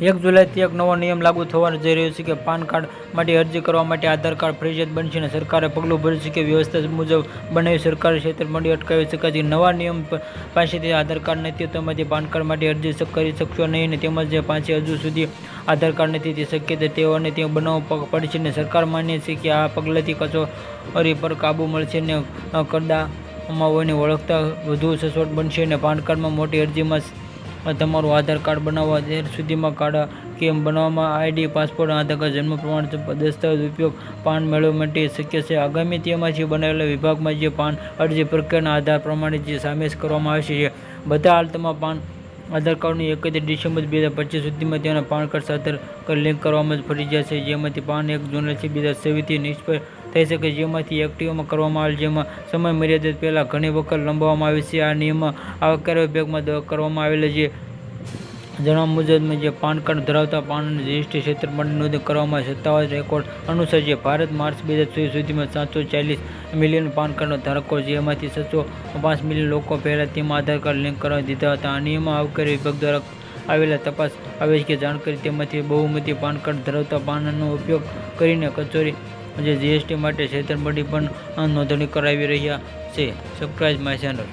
એક જુલાઈથી એક નવો નિયમ લાગુ થવાનો જઈ રહ્યો છે કે પાન કાર્ડ માટે અરજી કરવા માટે આધાર કાર્ડ ફરજિયાત બનશે અને સરકારે પગલું ભર્યું છે કે વ્યવસ્થા મુજબ બનાવી સરકારી છેતરપિંડી અટકાવી શકાય છે. નવા નિયમ પાસેથી આધાર કાર્ડ નથી તેમાંથી પાન કાર્ડ માટે અરજી કરી શકશો નહીં અને તેમજ જે પાસે હજુ સુધી આધાર કાર્ડ નથી તે શક્ય તેઓને તે બનાવવો પડશે અને સરકાર માન્ય છે કે આ પગલાંથી કચોરી પર કાબૂ મળશે અને કરદામાં હોઈને ઓળખતા વધુ સચોટ બનશે અને પાન કાર્ડમાં મોટી અરજીમાં તમારું આધાર કાર્ડ બનાવવા ત્યાર સુધીમાં કાર્ડ કેમ બનાવવામાં આઈડી, પાસપોર્ટ, આધાર કાર્ડ, જન્મ પ્રમાણપત્ર, દસ્તાવેજ, ઉપયોગ, પાન મેળવવા માટે શક્ય છે. આગામી તેમાંથી બનાવેલા વિભાગમાં જે પાન અરજી પ્રક્રિયાના આધાર પ્રમાણે જે સામેલ કરવામાં આવશે છે. બધા હાલતમાં પાન આધાર કાર્ડની એકત્રીસ ડિસેમ્બર બે હજાર પચીસ સુધીમાં તેના પાન કાર્ડ સાથે લિંક કરવામાં જ ફરજિયાત છે જેમાંથી પાન એક જુલાઈથી બે હજાર છવ્વીસથી નિષ્ફળ થઈ શકે જેમાંથી એક્ટિવમાં કરવામાં આવેલ જેમાં સમય મર્યાદિત પહેલાં ઘણી વખત લંબાવવામાં આવે છે. આ નિયમમાં આવકવેરા વિભાગમાં કરવામાં આવેલા છે. જણાવ મુજબ જે પાન કાર્ડ ધરાવતા પાન અને ક્ષેત્રમાં નોંધ કરવામાં સત્તાવાર રેકોર્ડ અનુસાર જે ભારત માર્ચ બે હજાર ચોવીસ સુધીમાં સાતસો ચાલીસ મિલિયન પાન કાર્ડનો ધારકો છે. એમાંથી છસો પાંચ મિલિયન લોકો પહેલાં તેમાં આધાર કાર્ડ લિંક કરાવી દીધા હતા. આ નિયમમાં આવકવેરા વિભાગ દ્વારા આવેલા તપાસ આવે કે જાણકારી તેમાંથી બહુમતી પાન કાર્ડ ધરાવતા પાનનો ઉપયોગ કરીને કચોરી જે જીએસટી માટે છેતરપિંડી પણ નોંધણી કરાવી રહ્યા છે. Subscribe my channel